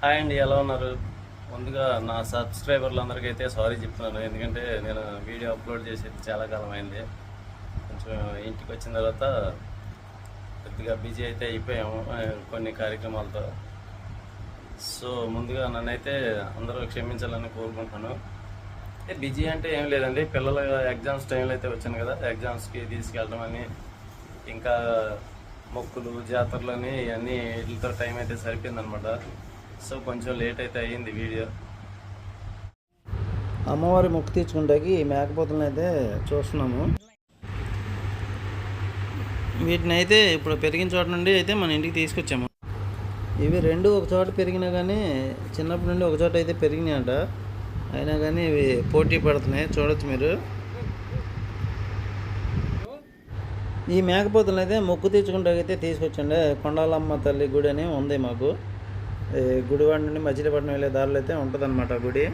Hi అండి ఎలా ఉన్నారు? ముందుగా నా సబ్స్క్రైబర్లు అందరికీ అయితే సారీ చెప్తున్నాను. ఎందుకంటే నేను వీడియో అప్లోడ్ చేసేది చాలా కాలం అయింది. కొంచెం ఇంటికి వచ్చిన తర్వాత కొద్దిగా బిజీ అయితే అయిపోయాము కొన్ని కార్యక్రమాలతో. సో ముందుగా నన్నైతే అందరూ క్షమించాలని కోరుకుంటున్నాను. అంటే బిజీ అంటే ఏం లేదండి. పిల్లల ఎగ్జామ్స్ టైంలో అయితే వచ్చాను కదా. ఎగ్జామ్స్కి తీసుకెళ్ళడం అని ఇంకా మొక్కులు జాతరలు అని ఇవన్నీ వీటితో టైం అయితే సరిపోయిందనమాట. సో కొంచెం లేట్ అయితే అయ్యింది వీడియో అమ్మవారి మొక్కు తీర్చుకుంటాకి ఈ అయితే చూస్తున్నాము. వీటిని అయితే ఇప్పుడు పెరిగిన చోట నుండి అయితే మన ఇంటికి తీసుకొచ్చాము. ఇవి రెండు ఒక చోట పెరిగినా కానీ చిన్నప్పటి నుండి ఒక చోట అయితే పెరిగినాయట. అయినా కానీ ఇవి పోటీ పడుతున్నాయి. చూడొచ్చు మీరు. ఈ మేకపోతలను అయితే మొక్కు తీర్చుకుంటాకైతే తీసుకొచ్చండి కొండాలమ్మ తల్లి గుడి అని ఉంది మాకు. గుడివాడ నుండి మచిలీపట్నం వెళ్ళే దారిలో అయితే ఉంటుందన్నమాట గుడి.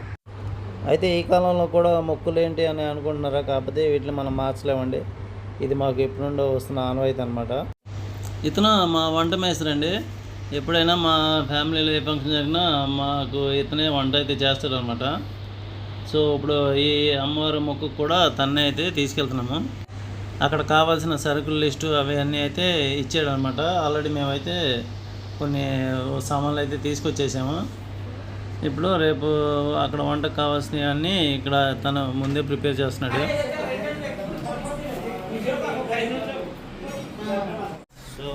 అయితే ఈ కాలంలో కూడా మొక్కులు ఏంటి అని అనుకుంటున్నారా? కాకపోతే వీటిని మనం మార్చలేమండి. ఇది మాకు ఎప్పటి నుండో వస్తున్న ఆనవాయితీ అనమాట ఇతను మా వంట మేస్త్రి అండి. ఎప్పుడైనా మా ఫ్యామిలీలో ఏ ఫంక్షన్ జరిగినా మాకు ఇతనే వంట అయితే చేస్తాడు అనమాట సో ఇప్పుడు ఈ అమ్మవారి మొక్కు కూడా తన్నే అయితే తీసుకెళ్తున్నాము. అక్కడ కావాల్సిన సరుకుల లిస్టు అవి అన్నీ అయితే ఇచ్చాడు అనమాట ఆల్రెడీ మేమైతే కొన్ని సామాన్లు అయితే తీసుకొచ్చేసాము. ఇప్పుడు రేపు అక్కడ వంటకు కావాల్సినవి అన్నీ ఇక్కడ తను ముందే ప్రిపేర్ చేస్తున్నాడు. సో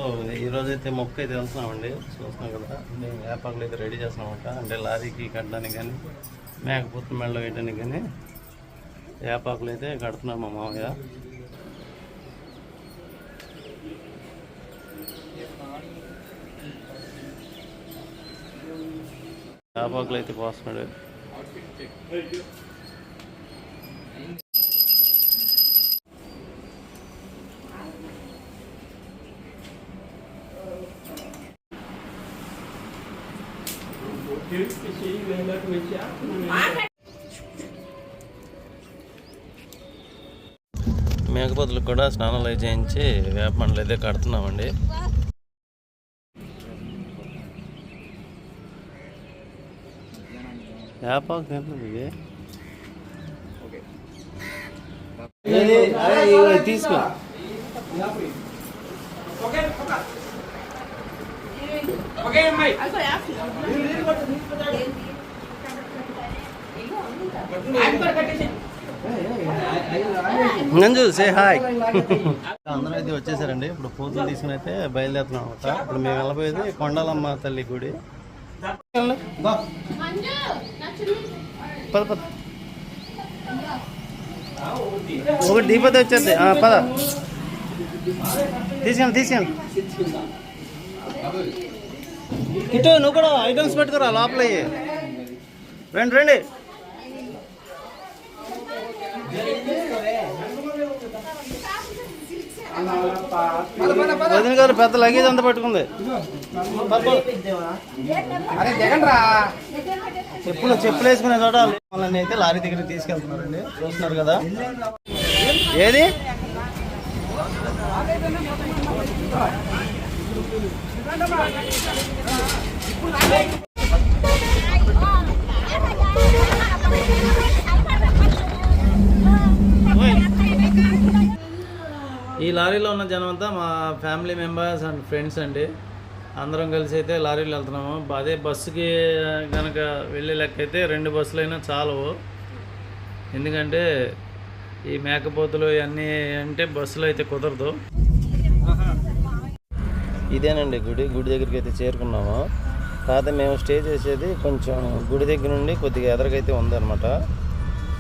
ఈరోజు అయితే మొక్క అయితే వెళ్తున్నామండి చూస్తున్నాం కదా మేము వేపాకులు అయితే రెడీ చేస్తున్నామంట. అంటే లారీకి కట్టడానికి కానీ మేకపోతు మెళ్ళ వేయడానికి కానీ వేపాకులు అయితే కడుతున్నాం మా మామయ్య. వేపాకులు అయితే పోస్తున్నాడు. మేకపోతులకు కూడా స్నానాలు చేయించి వేప మండలు అయితే కడుతున్నామండి. ఇది తీసుకో నంజు సే హాయ్ అందరూ అయితే వచ్చేసారండి. ఇప్పుడు పూజలు తీసుకుని అయితే బయలుదేరుతున్నాం ఇప్పుడు మేము వెళ్ళబోయేది కొండలమ్మ తల్లి గుడి. పద పద. ఒకటి దీపతి వచ్చేది పద. తీసుకెళ్ళి తీసుకెళ్ళి. ఇటు నువ్వు కూడా ఐటమ్స్ పెట్టుకురా లోపల రండి రండి. వదిన గారు పెద్ద లగేజ్ అంతా పట్టుకుంది. పద, పద. చెప్పులు చెప్పులు వేసుకునే చోట వాళ్ళని అయితే లారీ దగ్గరికి తీసుకెళ్తున్నారండి. చూస్తున్నారు కదా. ఏది? ఈ లారీలో ఉన్న జనం అంతా మా ఫ్యామిలీ మెంబర్స్ అండ్ ఫ్రెండ్స్ అండి. అందరం కలిసి అయితే లారీలో వెళ్తున్నాము. అదే బస్సుకి కనుక వెళ్ళే లెక్క అయితే రెండు బస్సులు అయినా చాలవు. ఎందుకంటే ఈ మేకపోతులు ఇవన్నీ అంటే బస్సులో అయితే కుదరదు. ఇదేనండి గుడి. గుడి దగ్గరికి అయితే చేరుకున్నాము. కాకపోతే మేము స్టే చేసేది కొంచెం గుడి దగ్గర నుండి కొద్దిగా ఎదరకైతే ఉందన్నమాట.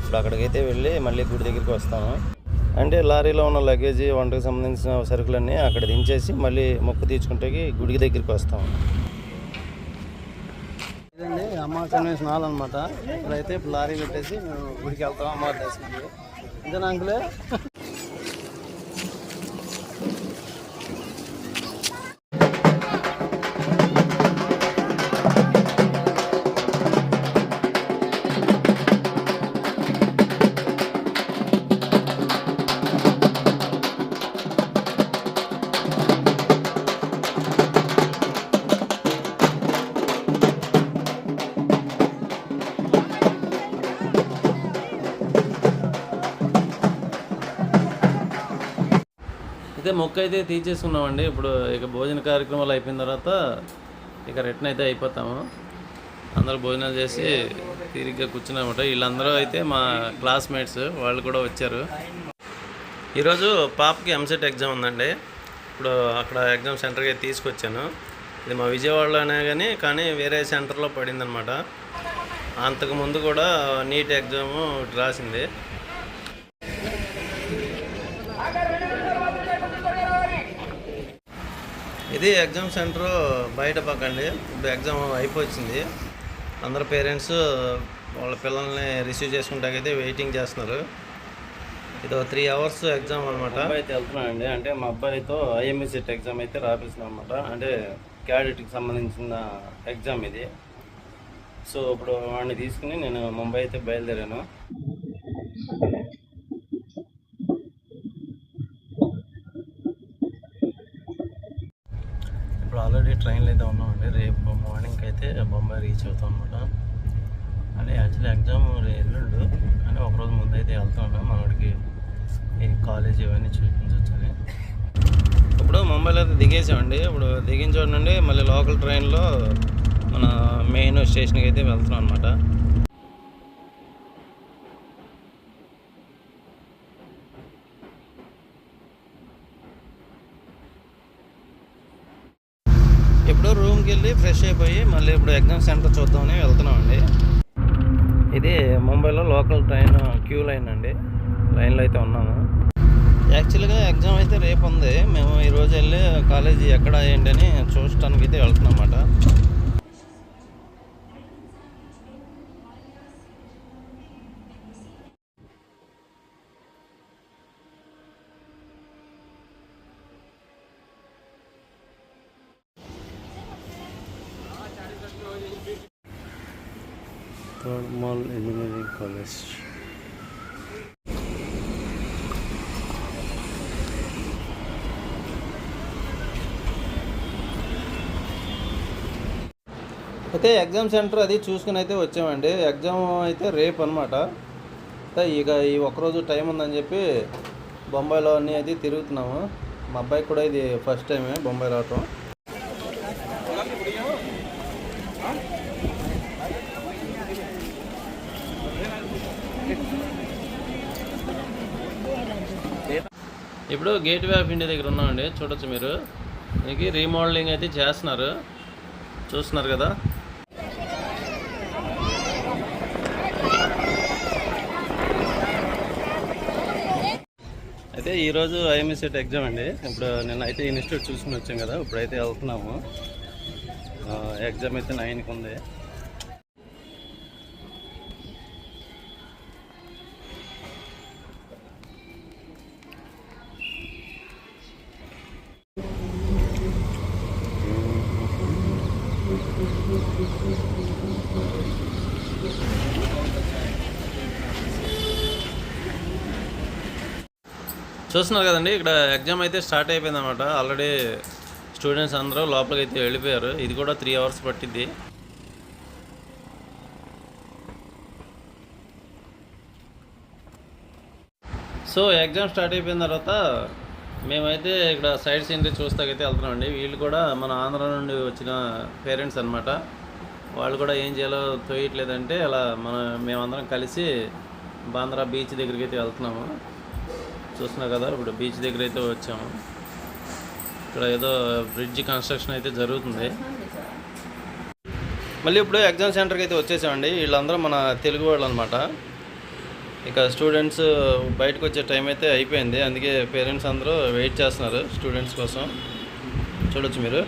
ఇప్పుడు అక్కడికైతే వెళ్ళి మళ్ళీ గుడి దగ్గరికి వస్తాము. అంటే లారీలో ఉన్న లగేజ్ వంటకు సంబంధించిన సరుకులన్నీ అక్కడ దించేసి మళ్ళీ మొక్కు తీర్చుకుంటే గుడి దగ్గరికి వస్తాం. ఇదండి అమ్మవారి కన్వెన్షన్ హాల్ అనమాట ఇక్కడైతే ఇప్పుడు లారీ పెట్టేసి మేము గుడికి వెళ్తాం అమ్మవారి దర్శనానికి. ఇదేనా అంకులే? అయితే మొక్క అయితే తీసేసుకున్నామండి. ఇప్పుడు ఇక భోజన కార్యక్రమాలు అయిపోయిన తర్వాత ఇక రిటర్న్ అయితే అయిపోతాము. అందరూ భోజనాలు చేసి తీరిగ్గా కూర్చున్నామట వీళ్ళందరూ అయితే మా క్లాస్మేట్స్ వాళ్ళు కూడా వచ్చారు. ఈరోజు పాపకి ఎంసెట్ ఎగ్జామ్ ఉందండి. ఇప్పుడు అక్కడ ఎగ్జామ్ సెంటర్కి అయితే తీసుకొచ్చాను. ఇది మా విజయవాడలోనే కానీ కానీ వేరే సెంటర్లో పడిందనమాట అంతకు ముందు కూడా నీట్ ఎగ్జామ్ రాసింది. ఇది ఎగ్జామ్ సెంటర్ బయట పక్కండి. ఇప్పుడు ఎగ్జామ్ అయిపోయింది. అందరు పేరెంట్స్ వాళ్ళ పిల్లల్ని రిసీవ్ చేసుకుంటాకైతే వెయిటింగ్ చేస్తున్నారు. ఇది త్రీ అవర్స్ ఎగ్జామ్ అనమాట అయితే వెళ్తున్నానండి. అంటే మా అబ్బాయితో ఐఎంఈ సెట్ ఎగ్జామ్ అయితే రాపిస్తున్నాం అనమాట అంటే క్యాడెట్కి సంబంధించిన ఎగ్జామ్ ఇది. సో ఇప్పుడు వాడిని తీసుకుని నేను ముంబై అయితే బయలుదేరాను ఇప్పుడు ఆల్రెడీ ట్రైన్లో అయితే ఉన్నామండి రేపు మార్నింగ్ అయితే బొంబాయి రీచ్ అవుతాం అనమాట అంటే యాక్చువల్లీ ఎగ్జామ్ ఎల్లుండు. కానీ ఒకరోజు ముందు అయితే వెళ్తున్నాను మనవాడికి ఈ కాలేజ్ ఇవన్నీ చూపించవచ్చని ఇప్పుడు ముంబైలో అయితే దిగేసామండి. ఇప్పుడు దిగిన నుండి మళ్ళీ లోకల్ ట్రైన్లో మన మెయిన్ స్టేషన్కి అయితే వెళ్తున్నాం అనమాట ఇప్పుడు రూమ్కి వెళ్ళి ఫ్రెష్ అయిపోయి మళ్ళీ ఇప్పుడు ఎగ్జామ్ సెంటర్ చూద్దామని వెళ్తున్నామండి. ఇది ముంబైలో లోకల్ ట్రైన్ క్యూ లైన్ అండి. లైన్లో అయితే ఉన్నాము. యాక్చువల్గా ఎగ్జామ్ అయితే రేపు ఉంది. మేము ఈరోజు వెళ్ళి కాలేజీ ఎక్కడ ఏంటి అని చూడటానికి అయితే వెళ్తున్నాం అన్నమాట. థర్మల్ ఇంజనీరింగ్ కాలేజ్ అయితే ఎగ్జామ్ సెంటర్ అది చూసుకుని అయితే వచ్చామండి. ఎగ్జామ్ అయితే రేపు అనమాట ఇక ఈ ఒకరోజు టైం ఉందని చెప్పి బొంబాయిలో అన్నీ అది తిరుగుతున్నాము. మా అబ్బాయికి కూడా ఇది ఫస్ట్ టైమే బొంబాయి రావటం. ఇప్పుడు గేట్వే ఆఫ్ ఇండియా దగ్గర ఉన్నామండి చూడొచ్చు మీరు. దీనికి రీమోడలింగ్ అయితే చేస్తున్నారు. చూస్తున్నారు కదా. అయితే ఈరోజు ఐఎంఈ సెట్ ఎగ్జామ్ అండి. ఇప్పుడు నేను అయితే ఇన్స్టిట్యూట్ చూసుకుని వచ్చాం కదా ఇప్పుడైతే వెళ్తున్నాము. ఎగ్జామ్ అయితే నైన్కి ఉంది. చూస్తున్నారు కదండి ఇక్కడ ఎగ్జామ్ అయితే స్టార్ట్ అయిపోయింది అనమాట ఆల్రెడీ స్టూడెంట్స్ అందరూ లోపలికి అయితే వెళ్ళిపోయారు. ఇది కూడా త్రీ అవర్స్ పట్టిద్ది. సో ఎగ్జామ్ స్టార్ట్ అయిపోయిన తర్వాత మేమైతే ఇక్కడ సైడ్ సీనరీ చూస్తాకైతే వెళ్తున్నామండి. వీళ్ళు కూడా మన ఆంధ్ర నుండి వచ్చిన పేరెంట్స్ అన్నమాట. వాళ్ళు కూడా ఏం చేయాలో తోయట్లేదంటే అలా మన మేమందరం కలిసి బాంద్రా బీచ్ దగ్గరికి అయితే వెళ్తున్నాము. చూస్తున్నారు కదా ఇప్పుడు బీచ్ దగ్గర అయితే వచ్చాము. ఇక్కడ ఏదో బ్రిడ్జ్ కన్స్ట్రక్షన్ అయితే జరుగుతుంది. మళ్ళీ ఇప్పుడు ఎగ్జామ్ సెంటర్కి అయితే వచ్చేసామండి. వీళ్ళందరూ మన తెలుగు వాళ్ళు అనమాట ఇక స్టూడెంట్స్ బయటకు వచ్చే టైం అయితే అయిపోయింది. అందుకే పేరెంట్స్ అందరూ వెయిట్ చేస్తున్నారు స్టూడెంట్స్ కోసం. చూడొచ్చు మీరు.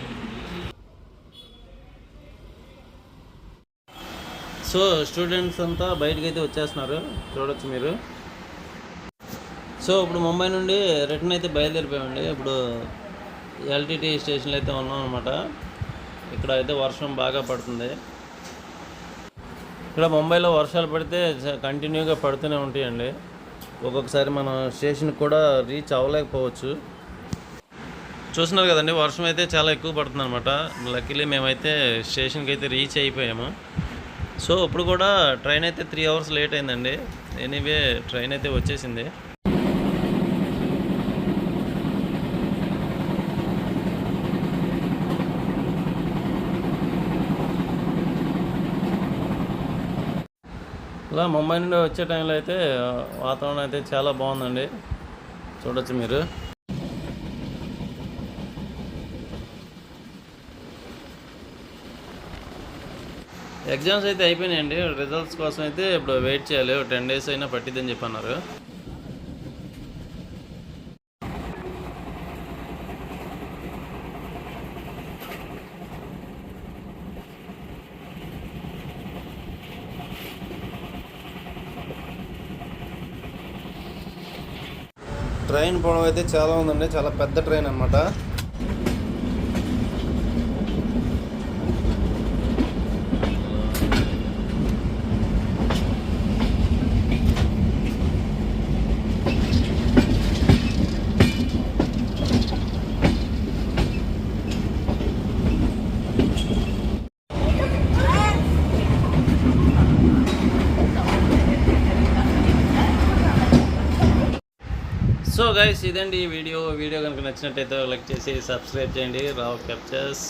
సో స్టూడెంట్స్ అంతా బయటకు అయితే వచ్చేస్తున్నారు. చూడొచ్చు మీరు. సో ఇప్పుడు ముంబై నుండి రిటర్న్ అయితే బయలుదేరిపోయామండి. ఇప్పుడు ఎల్టీటీ స్టేషన్లో అయితే ఉన్నాం అనమాట ఇక్కడ అయితే వర్షం బాగా పడుతుంది. ఇక్కడ ముంబైలో వర్షాలు పడితే కంటిన్యూగా పడుతూనే ఉంటాయండి. ఒక్కొక్కసారి మనం స్టేషన్కి కూడా రీచ్ అవ్వలేకపోవచ్చు. చూస్తున్నారు కదండి వర్షం అయితే చాలా ఎక్కువ పడుతుంది అనమాట లక్కీలీ మేమైతే స్టేషన్కి అయితే రీచ్ అయిపోయాము. సో ఇప్పుడు కూడా ట్రైన్ అయితే త్రీ అవర్స్ లేట్ అయిందండి. ఎనీవే ట్రైన్ అయితే వచ్చేసింది. ఇలా ముంబై నుండి వచ్చే టైంలో అయితే వాతావరణం అయితే చాలా బాగుందండి. చూడొచ్చు మీరు. ఎగ్జామ్స్ అయితే అయిపోయినాయండి. రిజల్ట్స్ కోసం అయితే ఇప్పుడు వెయిట్ చేయాలి. టెన్ డేస్ అయినా పట్టిద్దని చెప్పి ట్రైన్ పోవడం అయితే చాలా ఉందండి. చాలా పెద్ద ట్రైన్ అనమాట గైస్ ఇదండి ఈ వీడియో. వీడియో కనుక నచ్చినట్టయితే లైక్ చేసి సబ్స్క్రైబ్ చేయండి. రావు క్యాప్చర్స్